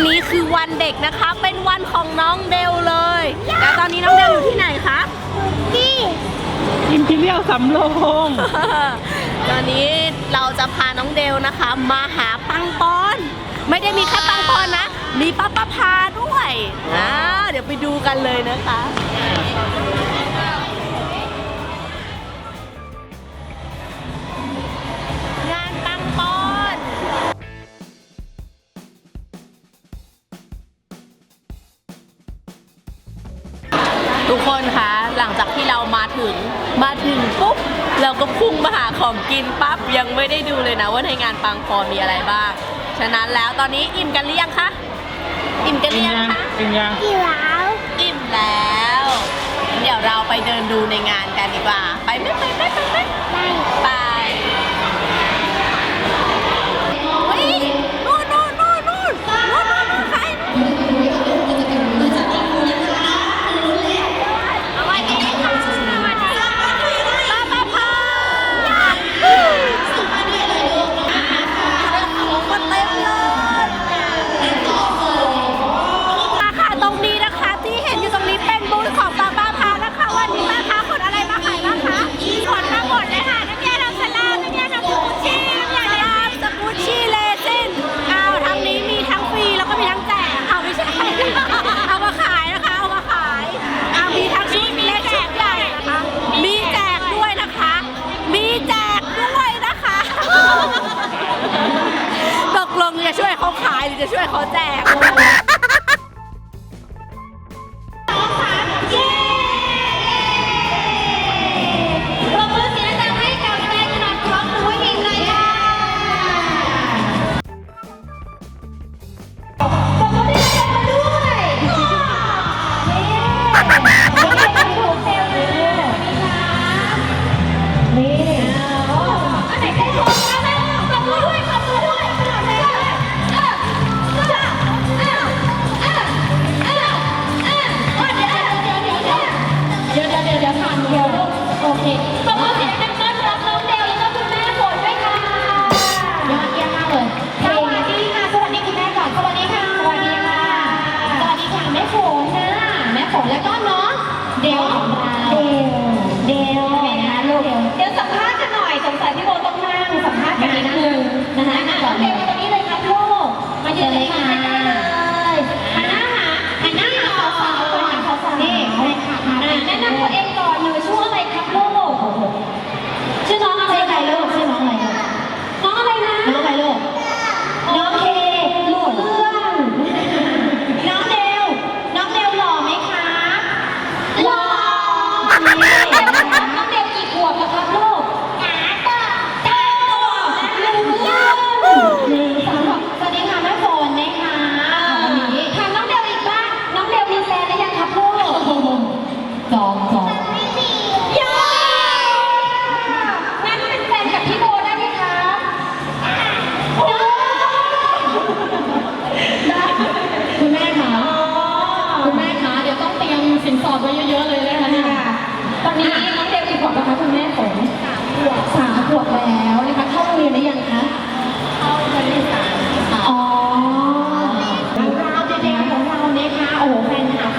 วันนี้คือวันเด็กนะคะ เป็นวันของน้องเดลเลย แล้วตอนนี้น้องเดลอยู่ที่ไหนคะที่อิมพีเรียลสำโรงตอนนี้เราจะพาน้องเดลนะคะ มาหาปังปอน ไม่ได้มีแค่ปังปอนนะ มีป้าป้าพาด้วยอ่าเดี๋ยวไปดูกันเลยนะคะ ทุกคนคะหลังจากที่เรามาถึงมาถึงปุ๊บเราก็พุ่งมาหาของกินปั๊บยังไม่ได้ดูเลยนะว่าในงานปังปอนมีอะไรบ้าง ฉะนั้นแล้วตอนนี้อิ่มกันหรือยังคะอิ่มกันหรือยังคะเป็นยังที่แล้วอิ่มแล้ว เดี๋ยวเราไปเดินดูในงานกันดีกว่า ไปไหมไปไหมไปไหมไปไป เขาขา เดี๋ยวเดี๋ยวเดี๋ยวเดี๋ยวเดี๋ยวเดี๋ยวเดี๋ยวผ่านเดียวลูกโอเคปรบมือเสียงดังต้อนรับน้องเดลแล้วก็คุณแม่ฝนด้วยค่ะยอดเยี่ยมมากเลยสวัสดีค่ะสวัสดีคุณแม่ก่อนสวัสดีค่ะสวัสดีค่ะสวัสดีค่ะแม่ฝนนะแม่ฝนแล้วก็น้องเดลของเราเดลเดลนะลูกเดี๋ยวสัมภาษณ์กันหน่อยสงสัยพี่โบต้องนั่งสัมภาษณ์กันนิดนึงนะคะน้องเดลมาตรงนี้เลยครับลูกมายืนเลยค่ะ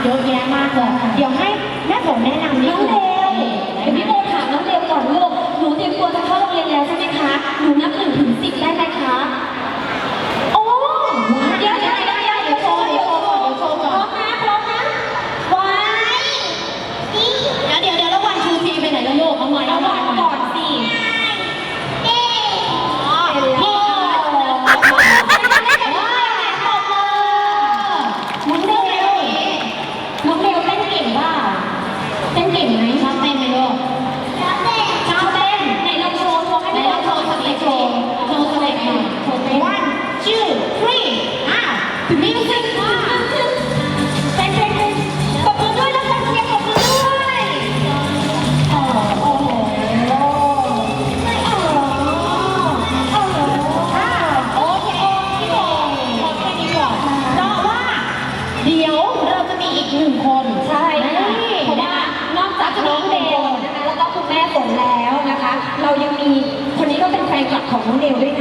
เยอะแยะมากเลย เดี๋ยวให้แม่ผมแนะนำนิดนึงเดี๋ยวพี่โบถามน้องเร็วก่อนลูก หนูเตรียมตัวจะเข้าโรงเรียนแล้วใช่ไหมคะ หนูนับหนึ่งถึงสิบได้ไหมคะ ของน้องเดลด้วยนะ